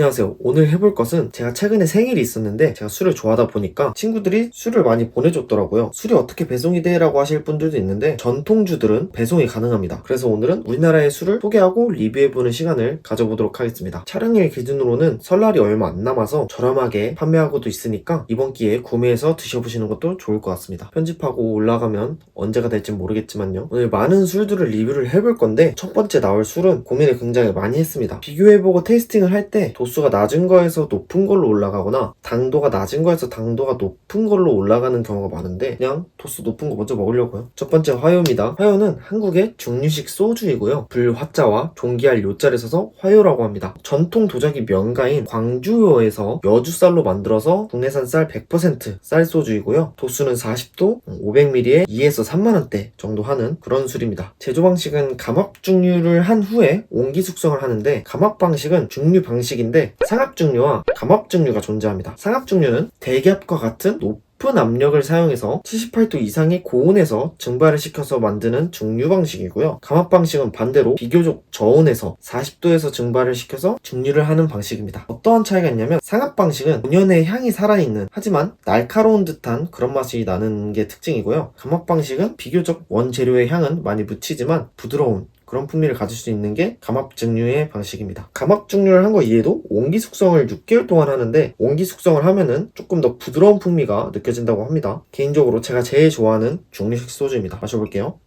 안녕하세요. 오늘 해볼 것은 제가 최근에 생일이 있었는데 제가 술을 좋아하다 보니까 친구들이 술을 많이 보내줬더라고요. 술이 어떻게 배송이 돼? 라고 하실 분들도 있는데 전통주들은 배송이 가능합니다. 그래서 오늘은 우리나라의 술을 소개하고 리뷰해보는 시간을 가져보도록 하겠습니다. 촬영일 기준으로는 설날이 얼마 안 남아서 저렴하게 판매하고도 있으니까 이번 기회에 구매해서 드셔보시는 것도 좋을 것 같습니다. 편집하고 올라가면 언제가 될지 모르겠지만요. 오늘 많은 술들을 리뷰를 해볼 건데 첫 번째 나올 술은 고민을 굉장히 많이 했습니다. 비교해보고 테이스팅을 할때 도수 가 낮은 거에서 높은 걸로 올라가거나 당도가 낮은 거에서 당도가 높은 걸로 올라가는 경우가 많은데 그냥 도수 높은 거 먼저 먹으려고요. 첫 번째 화요입니다. 화요는 한국의 중류식 소주이고요. 불화자와 종기할 요자를 써서 화요라고 합니다. 전통 도자기 명가인 광주요에서 여주쌀로 만들어서 국내산 쌀 100% 쌀소주이고요. 도수는 40도, 500ml에 2에서 3만원대 정도 하는 그런 술입니다. 제조 방식은 감압 중류를 한 후에 온기 숙성을 하는데 감압 방식은 중류 방식인데 상압 중류와 감압 중류가 존재합니다. 상압 중류는 대기압과 같은 높은 압력을 사용해서 78도 이상의 고온에서 증발을 시켜서 만드는 중류 방식이고요. 감압 방식은 반대로 비교적 저온에서 40도에서 증발을 시켜서 증류를 하는 방식입니다. 어떠한 차이가 있냐면 상압 방식은 본연의 향이 살아있는 하지만 날카로운 듯한 그런 맛이 나는 게 특징이고요. 감압 방식은 비교적 원재료의 향은 많이 묻히지만 부드러운 그런 풍미를 가질 수 있는 게 감압 증류의 방식입니다. 감압 증류를 한 거 이외에도 온기 숙성을 6개월 동안 하는데 온기 숙성을 하면은 조금 더 부드러운 풍미가 느껴진다고 합니다. 개인적으로 제가 제일 좋아하는 중류식 소주입니다. 마셔볼게요.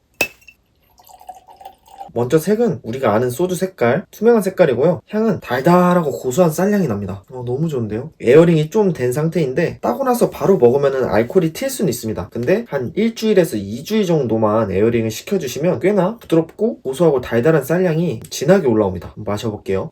먼저 색은 우리가 아는 소주 색깔, 투명한 색깔이고요. 향은 달달하고 고소한 쌀향이 납니다. 어, 너무 좋은데요? 에어링이 좀 된 상태인데 따고 나서 바로 먹으면 알코올이 튈 수는 있습니다. 근데 한 일주일에서 2주일 정도만 에어링을 시켜주시면 꽤나 부드럽고 고소하고 달달한 쌀향이 진하게 올라옵니다. 마셔볼게요.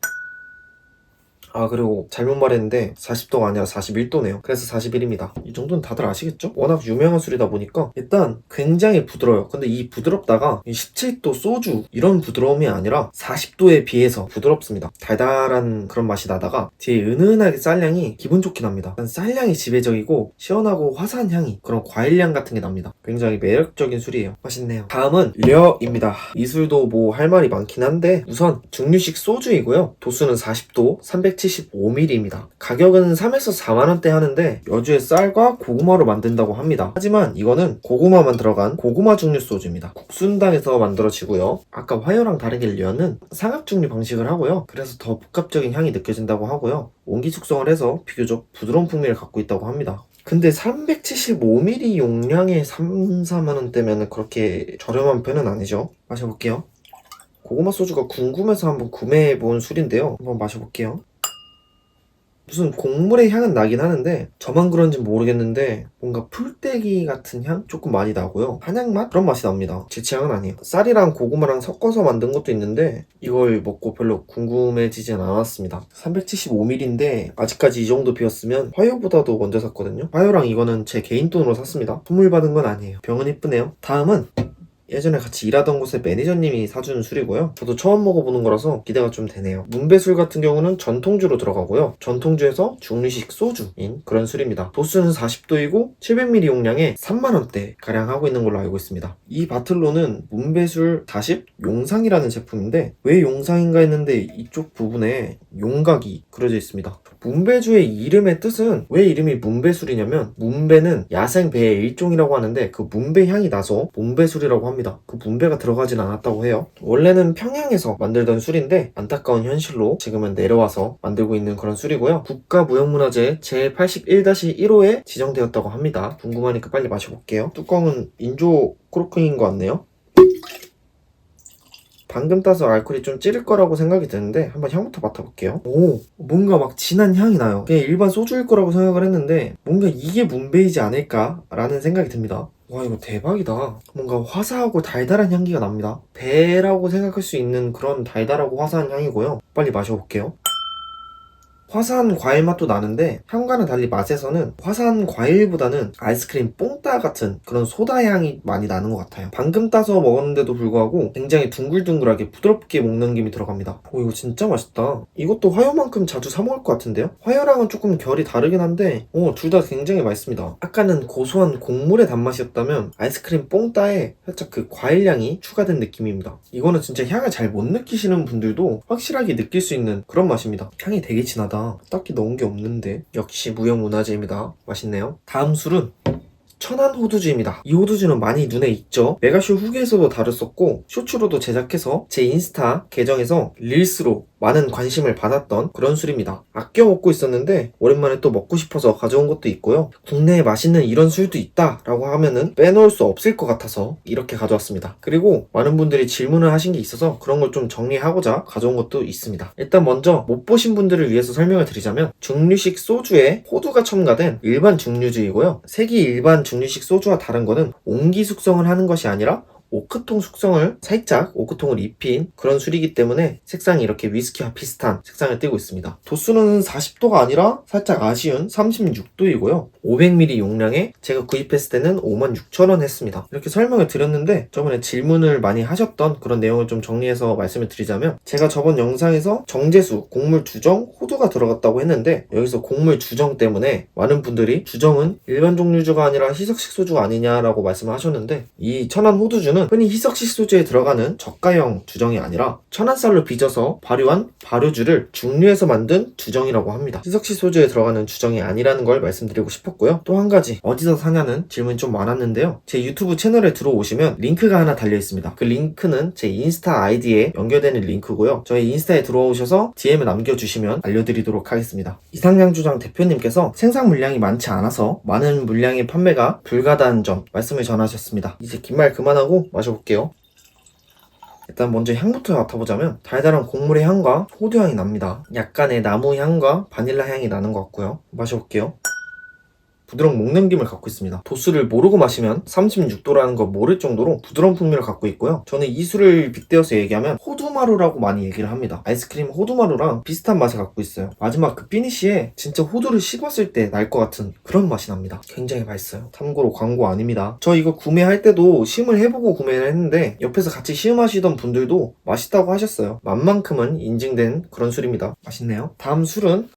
아 그리고 잘못 말했는데 40도가 아니라 41도네요. 그래서 41입니다. 이 정도는 다들 아시겠죠? 워낙 유명한 술이다 보니까 일단 굉장히 부드러워요. 근데 이 부드럽다가 이 17도 소주 이런 부드러움이 아니라 40도에 비해서 부드럽습니다. 달달한 그런 맛이 나다가 뒤에 은은하게 쌀향이 기분 납니다. 일단 쌀향이 지배적이고 시원하고 화사한 향이 그런 과일향 같은 게 납니다. 굉장히 매력적인 술이에요. 맛있네요. 다음은 려입니다. 이 술도 뭐 할 말이 많긴 한데 우선 중류식 소주이고요. 도수는 40도 375ml입니다. 가격은 3에서 4만원대 하는데 여주의 쌀과 고구마로 만든다고 합니다. 하지만 이거는 고구마만 들어간 고구마 중류 소주입니다. 국순당에서 만들어지고요. 아까 화요랑 다르게 려는 상압 중류 방식을 하고요. 그래서 더 복합적인 향이 느껴진다고 하고요. 온기 숙성을 해서 비교적 부드러운 풍미를 갖고 있다고 합니다. 근데 375ml 용량에 3, 4만원대면 그렇게 저렴한 편은 아니죠. 마셔볼게요. 고구마 소주가 궁금해서 한번 구매해본 술인데요. 한번 마셔볼게요. 무슨 곡물의 향은 나긴 하는데 저만 그런지 모르겠는데 뭔가 풀떼기 같은 향 조금 많이 나고요. 한약 맛? 그런 맛이 납니다. 제 취향은 아니에요. 쌀이랑 고구마랑 섞어서 만든 것도 있는데 이걸 먹고 별로 궁금해지진 않았습니다. 375ml인데 아직까지 이 정도 비었으면 화요보다도 먼저 샀거든요. 화요랑 이거는 제 개인 돈으로 샀습니다. 선물 받은 건 아니에요. 병은 이쁘네요. 다음은 예전에 같이 일하던 곳에 매니저님이 사주는 술이고요. 저도 처음 먹어보는 거라서 기대가 좀 되네요. 문배술 같은 경우는 전통주로 들어가고요. 전통주에서 중류식 소주인 그런 술입니다. 도수는 40도이고 700ml 용량에 3만원대 가량 하고 있는 걸로 알고 있습니다. 이 바틀로는 문배술 40 용상이라는 제품인데 왜 용상인가 했는데 이쪽 부분에 용각이 그려져 있습니다. 문배주의 이름의 뜻은 왜 이름이 문배술이냐면 문배는 야생 배의 일종이라고 하는데 그 문배 향이 나서 문배술이라고 합니다. 그 문배가 들어가진 않았다고 해요. 원래는 평양에서 만들던 술인데 안타까운 현실로 지금은 내려와서 만들고 있는 그런 술이고요. 국가무형문화재 제81-1호에 지정되었다고 합니다. 궁금하니까 빨리 마셔볼게요. 뚜껑은 인조 코르크인 것 같네요. 방금 따서 알코올이 좀 찌를 거라고 생각이 드는데 한번 향부터 맡아볼게요. 오, 뭔가 막 진한 향이 나요. 그냥 일반 소주일 거라고 생각을 했는데 뭔가 이게 문배이지 않을까라는 생각이 듭니다. 와 이거 대박이다. 뭔가 화사하고 달달한 향기가 납니다. 배라고 생각할 수 있는 그런 달달하고 화사한 향이고요. 빨리 마셔볼게요. 화사한 과일 맛도 나는데 향과는 달리 맛에서는 화사한 과일보다는 아이스크림 뽕따 같은 그런 소다 향이 많이 나는 것 같아요. 방금 따서 먹었는데도 불구하고 굉장히 둥글둥글하게 부드럽게 먹는 김이 들어갑니다. 오 이거 진짜 맛있다. 이것도 화요만큼 자주 사 먹을 것 같은데요? 화요랑은 조금 결이 다르긴 한데 둘 다 굉장히 맛있습니다. 아까는 고소한 곡물의 단맛이었다면 아이스크림 뽕따에 살짝 그 과일 향이 추가된 느낌입니다. 이거는 진짜 향을 잘 못 느끼시는 분들도 확실하게 느낄 수 있는 그런 맛입니다. 향이 되게 진하다. 딱히 넣은 게 없는데. 역시 무형문화재입니다. 맛있네요. 다음 술은 천안 호두주입니다. 이 호두주는 많이 눈에 익죠? 메가쇼 후기에서도 다뤘었고 쇼츠로도 제작해서 제 인스타 계정에서 릴스로 많은 관심을 받았던 그런 술입니다. 아껴 먹고 있었는데 오랜만에 또 먹고 싶어서 가져온 것도 있고요. 국내에 맛있는 이런 술도 있다라고 하면은 빼놓을 수 없을 것 같아서 이렇게 가져왔습니다. 그리고 많은 분들이 질문을 하신 게 있어서 그런 걸 좀 정리하고자 가져온 것도 있습니다. 일단 먼저 못 보신 분들을 위해서 설명을 드리자면 중류식 소주에 호두가 첨가된 일반 중류주이고요. 색이 일반 중류식 소주와 다른 거는 옹기 숙성을 하는 것이 아니라 오크통 숙성을 살짝 오크통을 입힌 그런 술이기 때문에 색상이 이렇게 위스키와 비슷한 색상을 띠고 있습니다. 도수는 40도가 아니라 살짝 아쉬운 36도이고요. 500ml 용량에 제가 구입했을 때는 56,000원 했습니다. 이렇게 설명을 드렸는데 저번에 질문을 많이 하셨던 그런 내용을 좀 정리해서 말씀을 드리자면 제가 저번 영상에서 정제수, 곡물 주정, 호두가 들어갔다고 했는데 여기서 곡물 주정 때문에 많은 분들이 주정은 일반 종류주가 아니라 희석식 소주가 아니냐라고 말씀을 하셨는데 이 천안 호두주는 흔히 희석식 소주에 들어가는 저가형 주정이 아니라 천안쌀로 빚어서 발효한 발효주를 중류해서 만든 주정이라고 합니다. 희석식 소주에 들어가는 주정이 아니라는 걸 말씀드리고 싶었고요. 또 한 가지 어디서 사냐는 질문이 좀 많았는데요. 제 유튜브 채널에 들어오시면 링크가 하나 달려 있습니다. 그 링크는 제 인스타 아이디에 연결되는 링크고요. 저희 인스타에 들어오셔서 DM을 남겨주시면 알려드리도록 하겠습니다. 이상양 주장 대표님께서 생산 물량이 많지 않아서 많은 물량의 판매가 불가다한 점 말씀을 전하셨습니다. 이제 긴 말 그만하고 마셔볼게요. 일단 먼저 향부터 맡아보자면 달달한 곡물의 향과 호두 향이 납니다. 약간의 나무 향과 바닐라 향이 나는 것 같고요. 마셔볼게요. 부드러운 목넘김을 갖고 있습니다. 도수를 모르고 마시면 36도라는 걸 모를 정도로 부드러운 풍미를 갖고 있고요. 저는 이 술을 빗대어서 얘기하면 호두마루라고 많이 얘기를 합니다. 아이스크림 호두마루랑 비슷한 맛을 갖고 있어요. 마지막 그 피니쉬에 진짜 호두를 씹었을 때 날 것 같은 그런 맛이 납니다. 굉장히 맛있어요. 참고로 광고 아닙니다. 저 이거 구매할 때도 시음을 해보고 구매를 했는데 옆에서 같이 시음하시던 분들도 맛있다고 하셨어요. 맛만큼은 인증된 그런 술입니다. 맛있네요. 다음 술은